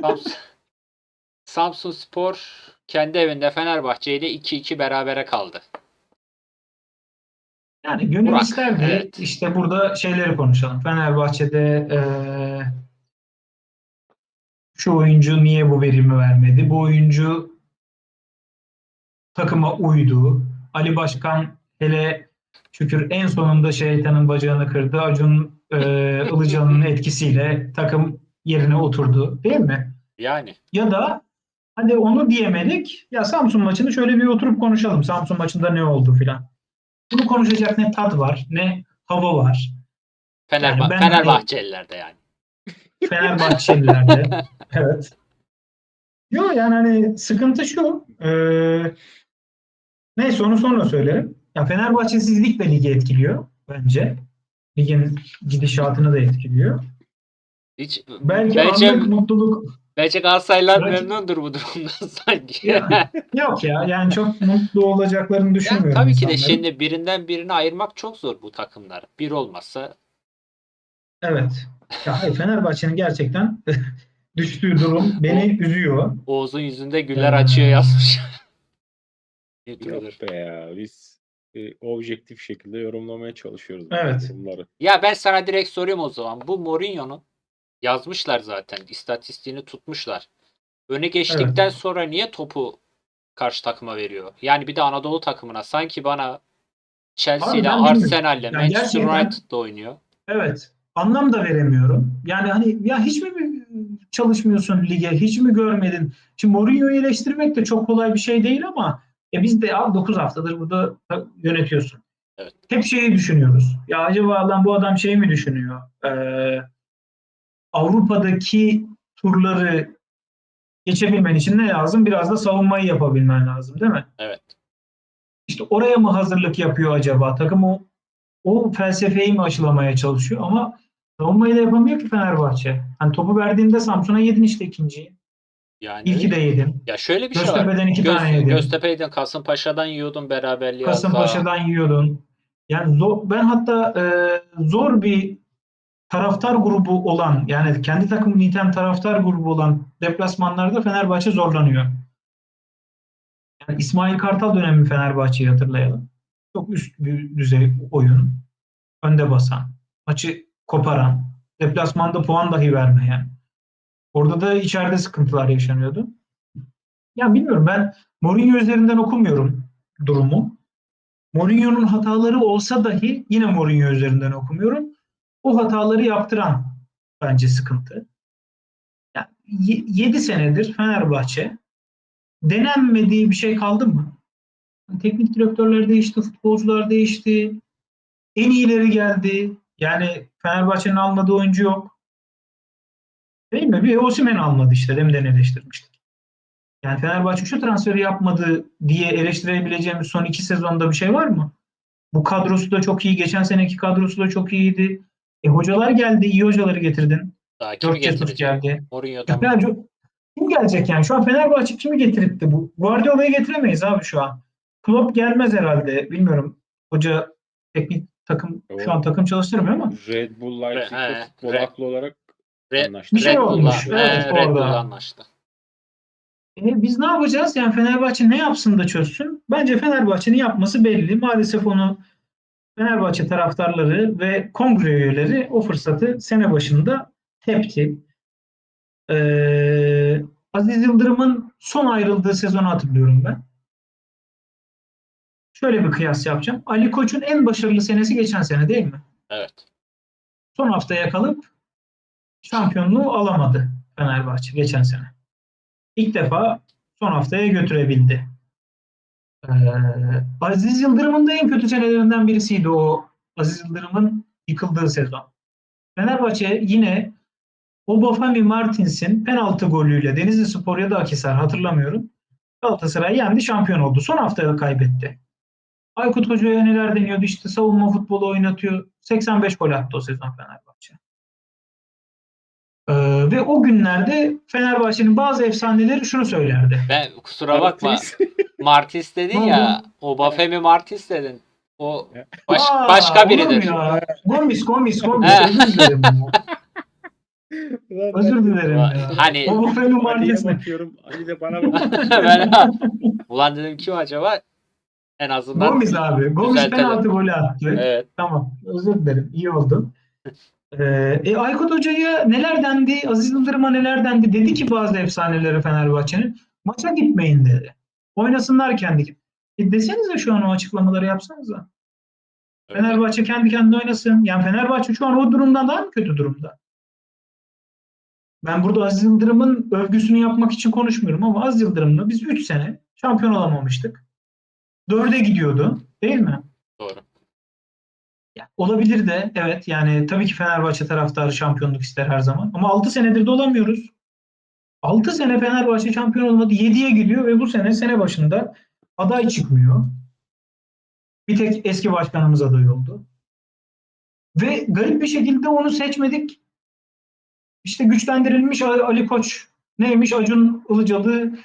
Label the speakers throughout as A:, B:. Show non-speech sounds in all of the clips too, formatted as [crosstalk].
A: Samsun, Samsun Spor kendi evinde Fenerbahçe ile 2-2 berabere kaldı.
B: Yani gönül
A: Burak,
B: isterdi.
A: evet.
B: İşte burada şeyleri konuşalım. Fenerbahçe'de eee, şu oyuncu niye bu verimi vermedi? Bu oyuncu takıma uydu. Ali Başkan hele şükür en sonunda şeytanın bacağını kırdı. Acun eee Ilıcalı'nın etkisiyle takım yerine oturdu. Değil mi?
A: Yani
B: Ya da hadi onu diyemedik. Ya Samsun maçını şöyle bir oturup konuşalım. Samsun maçında ne oldu filan. Bunu konuşacak ne tat var, ne hava var.
A: Fenerba
B: Yani
A: Fenerbahçelilerde yani. [laughs]
B: Fenerbahçelilerde. [laughs] evet. Yok yani hani sıkıntı şu. eee neyse onu sonra söylerim. Ya Fenerbahçesizlik de ligi etkiliyor bence. Ligin gidişatını da etkiliyor.
A: Hiç,
B: Belki
A: bence,
B: anlık mutluluk
A: bence Galatasaraylılar
B: Belki-
A: memnundur bu durumdan [laughs] sanki.
B: Ya, yok ya yani çok mutlu olacaklarını
A: Yani
B: düşünmüyorum.
A: tabii ki de şimdi birinden birini ayırmak çok zor bu takımlar. Bir olmazsa
B: Evet. Ya Fenerbahçe'nin gerçekten [laughs] düştüğü durum [laughs] beni üzüyor.
A: Oğuz'un yüzünde güller
B: Ee,
A: açıyor yazmış.
C: Yok be ya biz e, objektif şekilde yorumlamaya çalışıyoruz
B: Evet.
C: bunları.
A: Ya ben sana direkt sorayım o zaman. Bu Mourinho'nun yazmışlar zaten. istatistiğini tutmuşlar. Öne geçtikten sonra niye topu karşı takıma veriyor? Yani bir de Anadolu takımına. Sanki bana Chelsea ile. Arsenal'le
B: Yani
A: Manchester United'da oynuyor.
B: Evet. Anlam da veremiyorum. Yani hani ya hiç mi çalışmıyorsun lige? Hiç mi görmedin? Şimdi Mourinho'yu eleştirmek de çok kolay bir şey değil ama e biz de abi 9 haftadır burada yönetiyorsun.
A: Evet.
B: Hep şeyi düşünüyoruz. Ya acaba lan bu adam şey mi düşünüyor? Ee, Avrupa'daki turları geçebilmen için ne lazım? Biraz da savunmayı yapabilmen lazım değil mi?
A: Evet.
B: İşte oraya mı hazırlık yapıyor acaba? Takım o, o felsefeyi mi aşılamaya çalışıyor? Ama savunmayı da yapamıyor ki Fenerbahçe. Hani topu verdiğimde Samsun'a yedin işte ikinciyi.
A: Yani
B: İlki de yedin.
A: ya şöyle bir şey var.
B: Göztepe'den iki
A: Göz,
B: tane yedin.
A: Göztepe'den Kasımpaşa'dan yiyordun beraberliği.
B: Kasımpaşa'dan yiyordun. Yani zor, ben hatta e, zor bir taraftar grubu olan yani kendi takımını iten taraftar grubu olan deplasmanlarda Fenerbahçe zorlanıyor. Yani İsmail Kartal dönemi Fenerbahçe'yi hatırlayalım. Çok üst bir düzey oyun. Önde basan. Maçı koparan. Deplasmanda puan dahi vermeyen. Orada da içeride sıkıntılar yaşanıyordu. Ya bilmiyorum ben Mourinho üzerinden okumuyorum durumu. Mourinho'nun hataları olsa dahi yine Mourinho üzerinden okumuyorum. O hataları yaptıran bence sıkıntı. Yani 7 senedir Fenerbahçe denenmediği bir şey kaldı mı? Teknik direktörler değişti, futbolcular değişti. En iyileri geldi. Yani Fenerbahçe'nin almadığı oyuncu yok. Değil mi? Bir Osimhen almadı işte. Demden eleştirmiştik. Yani Fenerbahçe şu transferi yapmadı diye eleştirebileceğimiz son iki sezonda bir şey var mı? Bu kadrosu da çok iyi. Geçen seneki kadrosu da çok iyiydi. E hocalar geldi. iyi hocaları getirdin.
A: Daha kimi getirecek?
B: geldi.
A: Mourinho'dan.
B: Ya co- kim gelecek yani? Şu an Fenerbahçe kimi getirip de bu? Guardiola'yı getiremeyiz abi şu an. Klopp gelmez herhalde. Bilmiyorum. Hoca teknik takım şu an takım çalıştırmıyor ama
C: Red Bull Leipzig'te
A: he,
C: futbol olarak
A: Re-
C: anlaştı.
B: Bir şey
A: Red Bull'la-
B: olmuş,
A: he,
B: evet,
A: Red
B: orada.
A: Bull'la anlaştı.
B: E, biz ne yapacağız? Yani Fenerbahçe ne yapsın da çözsün? Bence Fenerbahçe'nin yapması belli. Maalesef onu Fenerbahçe taraftarları ve kongre üyeleri o fırsatı sene başında tepti. Ee, Aziz Yıldırım'ın son ayrıldığı sezonu hatırlıyorum ben. Şöyle bir kıyas yapacağım. Ali Koç'un en başarılı senesi geçen sene değil mi?
A: Evet.
B: Son haftaya kalıp şampiyonluğu alamadı Fenerbahçe geçen sene. İlk defa son haftaya götürebildi. Ee, Aziz Yıldırım'ın da en kötü senelerinden birisiydi o Aziz Yıldırım'ın yıkıldığı sezon. Fenerbahçe yine Obafemi Martins'in penaltı golüyle Denizli Spor ya da Akhisar hatırlamıyorum. Galatasaray yendi şampiyon oldu. Son haftaya kaybetti. Aykut Hoca'ya neler deniyordu işte savunma futbolu oynatıyor. 85 gol attı o sezon Fenerbahçe. Ee, ve o günlerde Fenerbahçe'nin bazı efsaneleri şunu söylerdi.
A: Ben kusura bakma.
C: Martins [laughs]
A: dedin ya. O Bafemi Martins dedin. O baş,
B: Aa,
A: başka biridir.
B: ya? Gomis, Gomis, Gomis. Özür dilerim ya.
A: Hani
B: O bu Femi
C: Ali'ye
B: Marquez'le.
C: bakıyorum. Ali de bana bakıyor. [laughs]
A: ben ulan dedim kim acaba? En azından
B: Gomis abi. Gomis penaltı golü attı.
A: Evet.
B: Tamam. Özür dilerim. İyi oldu. Ee, e, Aykut Hoca'ya neler dendi? Aziz Yıldırım'a neler dendi? Dedi ki bazı efsaneleri Fenerbahçe'nin. Maça gitmeyin dedi. Oynasınlar kendi. E desenize şu an o açıklamaları yapsanıza. Fenerbahçe kendi kendine oynasın. Yani Fenerbahçe şu an o durumdan daha mı kötü durumda? Ben burada Aziz Yıldırım'ın övgüsünü yapmak için konuşmuyorum ama Aziz Yıldırım'la biz 3 sene şampiyon olamamıştık. 4'e gidiyordu. Değil mi? Olabilir de evet yani tabii ki Fenerbahçe taraftarı şampiyonluk ister her zaman ama 6 senedir de olamıyoruz. 6 sene Fenerbahçe şampiyon olmadı 7'ye gidiyor ve bu sene sene başında aday çıkmıyor. Bir tek eski başkanımız aday oldu. Ve garip bir şekilde onu seçmedik. İşte güçlendirilmiş Ali Koç neymiş Acun Ilıcalı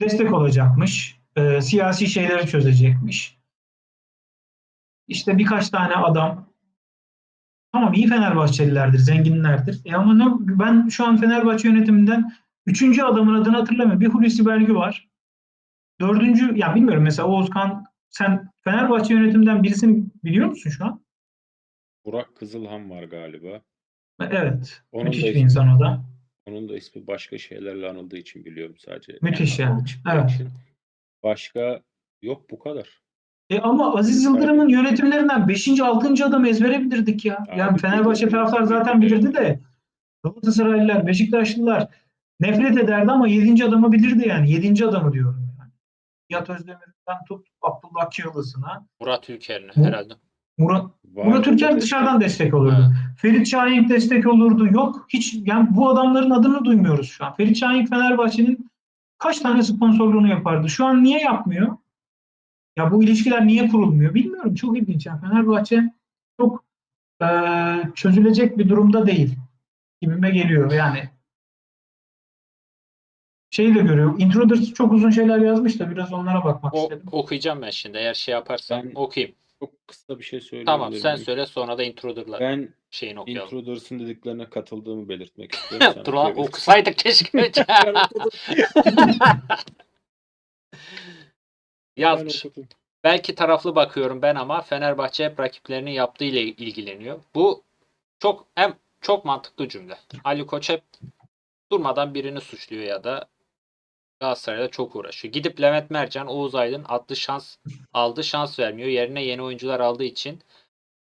B: destek olacakmış. Ee, siyasi şeyleri çözecekmiş. İşte birkaç tane adam tamam iyi Fenerbahçelilerdir, zenginlerdir. E ama ne, ben şu an Fenerbahçe yönetiminden üçüncü adamın adını hatırlamıyorum. Bir Hulusi Belgü var. Dördüncü, ya bilmiyorum mesela Oğuzkan sen Fenerbahçe yönetiminden birisini biliyor musun şu an?
C: Burak Kızılhan var galiba.
B: Evet.
C: Onun
B: müthiş bir
C: ismi-
B: insan o da.
C: Onun da ismi başka şeylerle anıldığı için biliyorum sadece.
B: Müthiş
C: Yani
B: yani. Evet.
C: için. Başka yok bu kadar.
B: E ama Aziz Yıldırım'ın yönetimlerinden 5. 6. adamı ezbere bilirdik ya.
C: Abi
B: Yani Fenerbahçe taraftar zaten bilirdi de Galatasaraylılar, Beşiktaşlılar nefret ederdi ama 7. adamı bilirdi yani. 7. adamı diyorum yani. Nihat Özdemir'den tut Abdullah Kiyalısı'na.
A: Murat Ülker'ine herhalde.
B: Murat,
C: Var
B: Murat Ülker dışarıdan destek olurdu.
A: Ha.
B: Ferit Şahin destek olurdu. Yok hiç yani bu adamların adını duymuyoruz şu an. Ferit Şahin Fenerbahçe'nin kaç tane sponsorluğunu yapardı? Şu an niye yapmıyor? Ya bu ilişkiler niye kurulmuyor? Bilmiyorum. Çok ilginç. Yani Fenerbahçe çok eee, çözülecek bir durumda değil. Gibime geliyor yani. Şeyi de görüyorum. Intruders çok uzun şeyler yazmış da biraz onlara bakmak
A: O,
B: istedim.
A: okuyacağım ben şimdi. Eğer şey yaparsan
C: Ben-
A: okuyayım.
C: Çok kısa bir şey söyleyeyim.
A: Tamam sen söyle sonra da intruder'lar
C: Ben
A: şeyini okuyalım.
C: Intruders'ın dediklerine katıldığımı belirtmek [laughs] istiyorum.
A: Dur lan okusaydık keşke. [laughs] [laughs] Yazmış. Belki taraflı bakıyorum ben ama Fenerbahçe hep rakiplerinin yaptığı ile ilgileniyor. Bu çok hem çok mantıklı cümle. Ali Koç hep durmadan birini suçluyor ya da Galatasaray'da çok uğraşıyor. Gidip Levent Mercan, Oğuz Aydın adlı şans aldı, şans vermiyor. Yerine yeni oyuncular aldığı için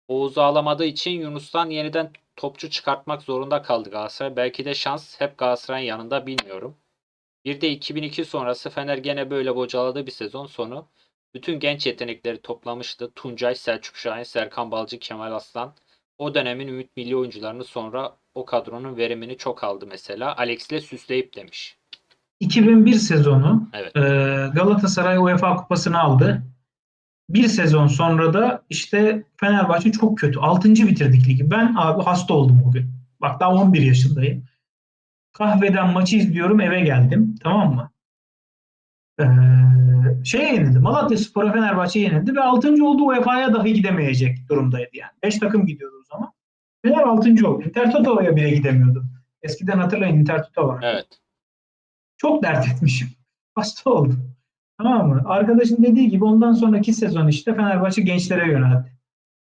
A: Oğuz'u alamadığı için Yunus'tan yeniden topçu çıkartmak zorunda kaldı Galatasaray. Belki de şans hep Galatasaray'ın yanında bilmiyorum. Bir de 2002 sonrası Fener gene böyle bocaladı bir sezon sonu. Bütün genç yetenekleri toplamıştı. Tuncay, Selçuk Şahin, Serkan Balcı, Kemal Aslan. O dönemin ümit milli oyuncularını sonra o kadronun verimini çok aldı mesela. Alex'le süsleyip demiş.
B: 2001 sezonu
A: Evet.
B: e, Galatasaray UEFA Kupası'nı aldı. Bir sezon sonra da işte Fenerbahçe çok kötü. 6. bitirdik ligi. Ben abi hasta oldum o gün. Bak daha 11 yaşındayım. Kahveden maçı izliyorum eve geldim. Tamam mı? Ee, şeye yenildi. Malatya Spor'a Fenerbahçe yenildi ve 6. oldu UEFA'ya dahi gidemeyecek durumdaydı yani. 5 takım gidiyordu o zaman. Fener 6. oldu. Intertoto'ya bile gidemiyordu. Eskiden hatırlayın Intertoto vardı.
A: Evet.
B: Çok dert etmişim. [laughs] Hasta oldum. Tamam mı? Arkadaşın dediği gibi ondan sonraki sezon işte Fenerbahçe gençlere yöneldi.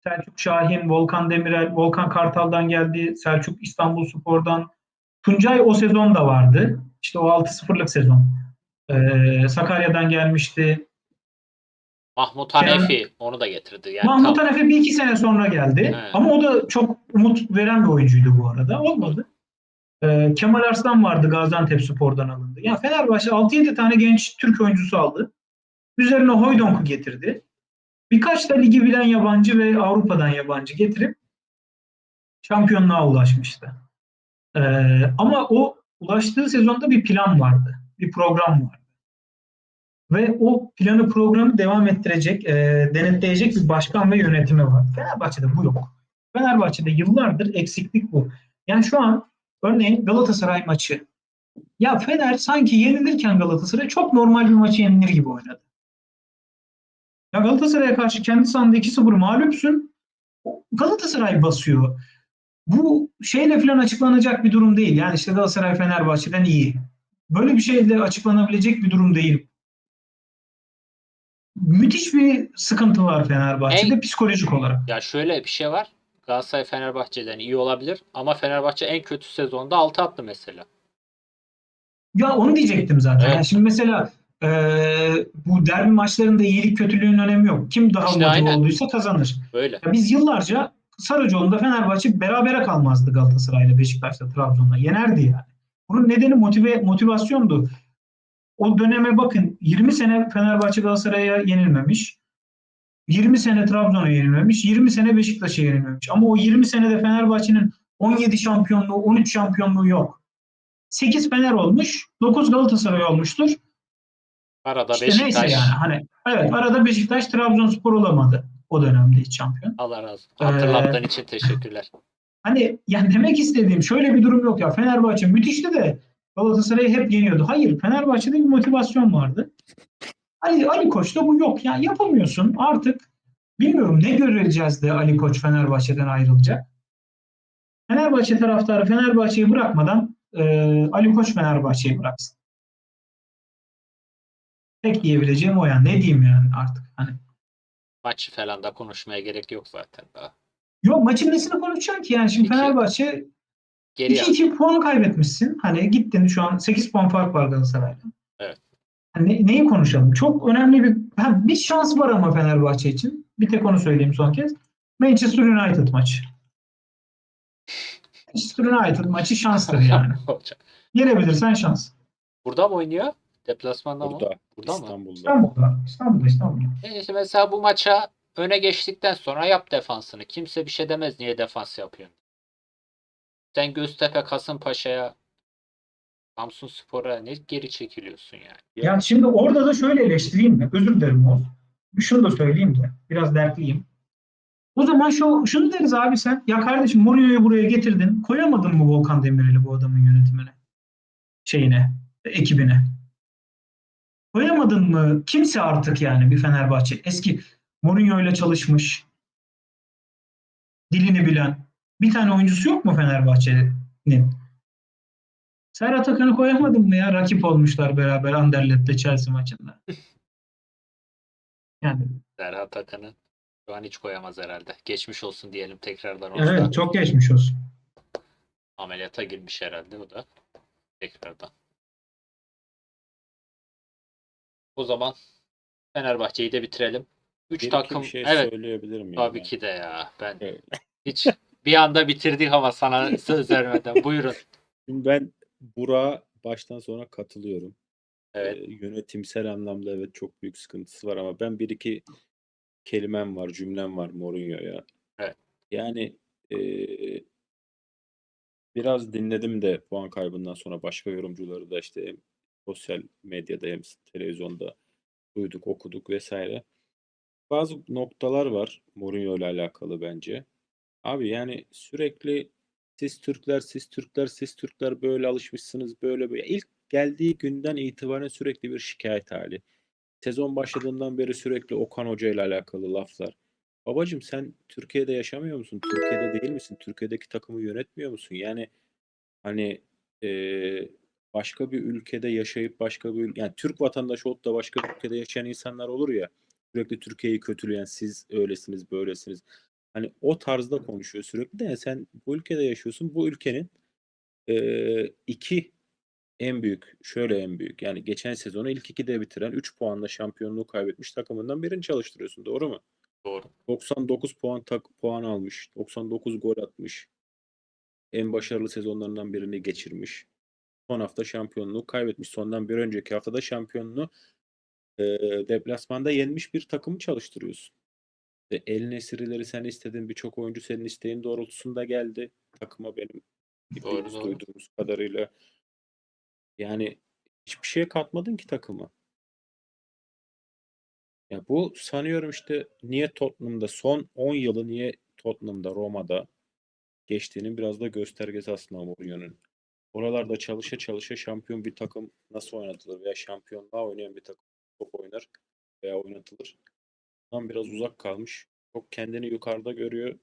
B: Selçuk Şahin, Volkan Demirel, Volkan Kartal'dan geldi. Selçuk İstanbul Spor'dan. Tuncay o sezon da vardı. İşte o 6-0'lık sezon. Ee, Sakarya'dan gelmişti.
A: Mahmut Hanefi onu da getirdi. Yani
B: Mahmut
A: tam-
B: Hanefi bir iki sene sonra geldi.
A: Evet.
B: Ama o da çok umut veren bir oyuncuydu bu arada. Olmadı. Ee, Kemal Arslan vardı Gaziantep Spor'dan alındı. Yani Fenerbahçe 6-7 tane genç Türk oyuncusu aldı. Üzerine Hoydonk'u getirdi. Birkaç da ligi bilen yabancı ve Avrupa'dan yabancı getirip şampiyonluğa ulaşmıştı. Ee, ama o ulaştığı sezonda bir plan vardı. Bir program vardı. Ve o planı programı devam ettirecek, e, denetleyecek bir başkan ve yönetimi var. Fenerbahçe'de bu yok. Fenerbahçe'de yıllardır eksiklik bu. Yani şu an örneğin Galatasaray maçı. Ya Fener sanki yenilirken Galatasaray çok normal bir maçı yenilir gibi oynadı. Ya Galatasaray'a karşı kendi sahanda 2-0 mağlupsun. Galatasaray basıyor. Bu şeyle falan açıklanacak bir durum değil. Yani işte Galatasaray Fenerbahçe'den iyi. Böyle bir şeyle açıklanabilecek bir durum değil. Müthiş bir sıkıntı var Fenerbahçe'de
A: En-
B: psikolojik olarak.
A: Ya şöyle bir şey var. Galatasaray Fenerbahçe'den iyi olabilir ama Fenerbahçe en kötü sezonda 6 attı mesela.
B: Ya onu diyecektim zaten.
A: Evet.
B: Yani şimdi mesela e, bu derbi maçlarında iyilik kötülüğün önemi yok. Kim daha
A: İşte
B: motive olduysa kazanır.
A: Böyle.
B: Ya biz yıllarca Saracoğlu'nda Fenerbahçe berabere kalmazdı Galatasaray'la, Beşiktaş'la, Trabzon'la. Yenerdi yani. Bunun nedeni motive, motivasyondu. O döneme bakın 20 sene Fenerbahçe Galatasaray'a yenilmemiş. 20 sene Trabzon'a yenilmemiş. 20 sene Beşiktaş'a yenilmemiş. Ama o 20 senede Fenerbahçe'nin 17 şampiyonluğu, 13 şampiyonluğu yok. 8 Fener olmuş, 9 Galatasaray olmuştur.
A: Arada
B: İşte
A: Beşiktaş
B: neyse yani hani evet arada Beşiktaş Trabzonspor olamadı o dönemde hiç şampiyon.
A: Allah razı olsun.
B: Ee,
A: Hatırlattığın için teşekkürler.
B: Hani yani demek istediğim şöyle bir durum yok ya. Fenerbahçe müthişti de Galatasaray'ı hep yeniyordu. Hayır Fenerbahçe'de bir motivasyon vardı. Ali, Ali Koç'ta bu yok. Yani yapamıyorsun artık. Bilmiyorum ne göreceğiz de Ali Koç Fenerbahçe'den ayrılacak. Fenerbahçe taraftarı Fenerbahçe'yi bırakmadan e, Ali Koç Fenerbahçe'yi bıraksın. Tek diyebileceğim o yani. Ne diyeyim yani artık. Hani
A: Maçı falan da konuşmaya gerek yok zaten daha.
B: Yok maçın nesini konuşacaksın ki yani şimdi
A: İki.
B: Fenerbahçe
A: Geri
B: 2-2 puan kaybetmişsin. Hani gittin şu an 8 puan fark var Galatasaray'la.
A: Evet.
B: Ne- neyi konuşalım? Çok önemli bir ha, bir şans var ama Fenerbahçe için. Bir tek onu söyleyeyim son kez. Manchester United maçı. [laughs] Manchester United maçı şanstır yani. Yenebilirsen şans.
A: Burada mı oynuyor? Deplasmanda mı?
C: Burada.
A: Burada mı?
C: İstanbul'da.
B: İstanbul'da. İstanbul'da. İstanbul'da.
A: E işte mesela bu maça öne geçtikten sonra yap defansını. Kimse bir şey demez niye defans yapıyorsun. Sen Göztepe Kasımpaşa'ya Samsun Spor'a ne geri çekiliyorsun yani.
B: Yani şimdi orada da şöyle eleştireyim mi? Özür dilerim Oğuz. Şunu da söyleyeyim de. Biraz dertliyim. O zaman şu, şunu deriz abi sen. Ya kardeşim Mourinho'yu buraya getirdin. Koyamadın mı Volkan Demirel'i bu adamın yönetimine? Şeyine, ekibine. Koyamadın mı? Kimse artık yani bir Fenerbahçe. Eski Mourinho ile çalışmış. Dilini bilen. Bir tane oyuncusu yok mu Fenerbahçe'nin? Serhat Akan'ı koyamadın mı ya? Rakip olmuşlar beraber Anderlet'te Chelsea maçında. [laughs] Yani
A: Serhat Akan'ı şu an hiç koyamaz herhalde. Geçmiş olsun diyelim tekrardan.
B: evet çok geçmiş olsun.
A: Ameliyata girmiş herhalde o da. Tekrardan. O zaman Fenerbahçe'yi de bitirelim. 3
C: Bir iki
A: takım.
C: şey
A: evet
C: söyleyebilirim
A: tabii ki de ya. Ben
C: Evet.
A: hiç bir anda bitirdik ama sana söz vermeden. Buyurun.
C: Şimdi ben Burak'a baştan sona katılıyorum.
A: Evet.
C: Ee, yönetimsel anlamda evet çok büyük sıkıntısı var ama ben bir iki kelimem var, cümlem var Mourinho'ya.
A: Evet.
C: Yani eee, biraz dinledim de puan kaybından sonra başka yorumcuları da işte sosyal medyada hem televizyonda duyduk, okuduk vesaire. Bazı noktalar var Mourinho ile alakalı bence. Abi yani sürekli siz Türkler, siz Türkler, siz Türkler böyle alışmışsınız böyle böyle. İlk geldiği günden itibaren sürekli bir şikayet hali. Sezon başladığından beri sürekli Okan Hoca ile alakalı laflar. Babacım sen Türkiye'de yaşamıyor musun? Türkiye'de değil misin? Türkiye'deki takımı yönetmiyor musun? Yani hani eee, başka bir ülkede yaşayıp başka bir yani Türk vatandaşı olup da başka bir ülkede yaşayan insanlar olur ya sürekli Türkiye'yi kötüleyen siz öylesiniz böylesiniz. Hani o tarzda konuşuyor sürekli de yani sen bu ülkede yaşıyorsun. Bu ülkenin eee, iki en büyük, şöyle en büyük. Yani geçen sezonu ilk ikide bitiren 3 puanla şampiyonluğu kaybetmiş takımından birini çalıştırıyorsun. Doğru mu?
A: Doğru.
C: 99 puan tak puan almış. 99 gol atmış. En başarılı sezonlarından birini geçirmiş. Son hafta şampiyonluğu kaybetmiş. Sondan bir önceki haftada şampiyonluğu eee, deplasmanda yenmiş bir takımı çalıştırıyorsun. E, El Nesiri'leri sen istedin. Birçok oyuncu senin isteğin doğrultusunda geldi. Takıma benim
A: Doğru, doğru.
C: duyduğumuz kadarıyla. Yani hiçbir şeye katmadın ki takıma. Ya bu sanıyorum işte niye Tottenham'da son 10 yılı niye Tottenham'da, Roma'da geçtiğinin biraz da göstergesi aslında Mourinho'nun. Oralarda çalışa çalışa şampiyon bir takım nasıl oynatılır veya şampiyonluğa oynayan bir takım top oynar veya oynatılır. Tam biraz uzak kalmış. Çok kendini yukarıda görüyor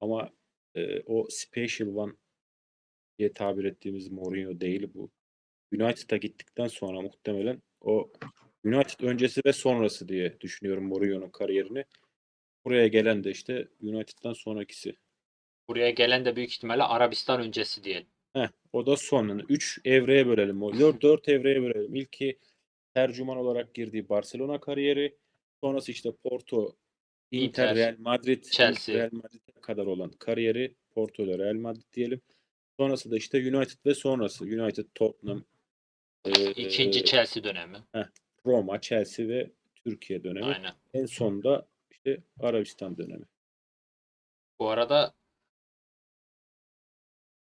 C: ama e, o special one diye tabir ettiğimiz Mourinho değil bu. United'a gittikten sonra muhtemelen o United öncesi ve sonrası diye düşünüyorum Mourinho'nun kariyerini. Buraya gelen de işte United'dan sonrakisi.
A: Buraya gelen de büyük ihtimalle Arabistan öncesi diyelim.
C: Heh, o da son. 3 evreye bölelim. O 4 evreye bölelim. İlki tercüman olarak girdiği Barcelona kariyeri. Sonrası işte Porto, Inter,
A: Inter,
C: Real Madrid,
A: Chelsea.
C: Real Madrid'e kadar olan kariyeri. Porto ile Real Madrid diyelim. Sonrası da işte United ve sonrası. United, Tottenham, e,
A: İkinci Chelsea dönemi.
C: Roma, Chelsea ve Türkiye dönemi.
A: Aynen.
C: En sonda işte Arabistan dönemi.
A: Bu arada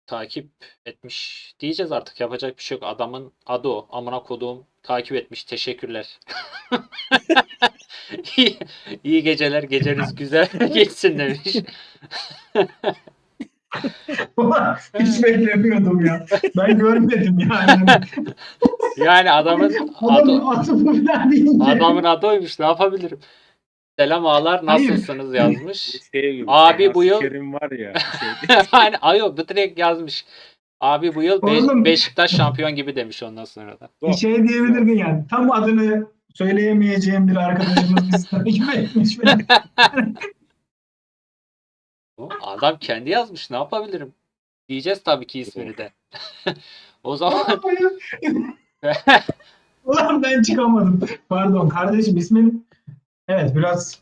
A: takip etmiş diyeceğiz artık yapacak bir şey yok. Adamın adı o. Amına koduğum takip etmiş. Teşekkürler. [laughs] iyi, iyi geceler. Geceniz güzel [laughs] geçsin demiş.
B: Hiç beklemiyordum ya. Ben görmedim yani.
A: Yani adamın adı,
B: adamın adı
A: oymuş. Ne yapabilirim? Selam ağalar
B: Hayır.
A: nasılsınız yazmış.
C: Şey gibi,
A: Abi bu yıl-
C: Kerim var ya. Şey,
A: Hani ayo bu direkt yazmış. Abi bu yıl Be-
B: Oğlum.
A: Beşiktaş şampiyon gibi demiş ondan sonra da.
B: Bir şey diyebilirdin yani. Tam adını söyleyemeyeceğim bir arkadaşımız bizi takip etmiş. [laughs]
A: Adam kendi yazmış. Ne yapabilirim? Diyeceğiz tabii ki ismini de. [laughs] o zaman
B: Ulan ben çıkamadım. Pardon kardeşim ismin evet biraz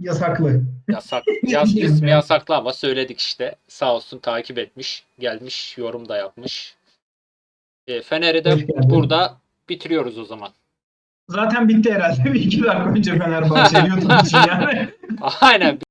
B: yasaklı.
A: yasak. [laughs]
B: Diyeyim
A: ismi yasaklı ama söyledik işte. Sağ olsun takip etmiş. Gelmiş yorum da yapmış. E, Fener'i de burada bitiriyoruz o zaman.
B: Zaten bitti herhalde. [laughs] Bir iki dakika önce Fenerbahçe [laughs] YouTube için yani.
A: Aynen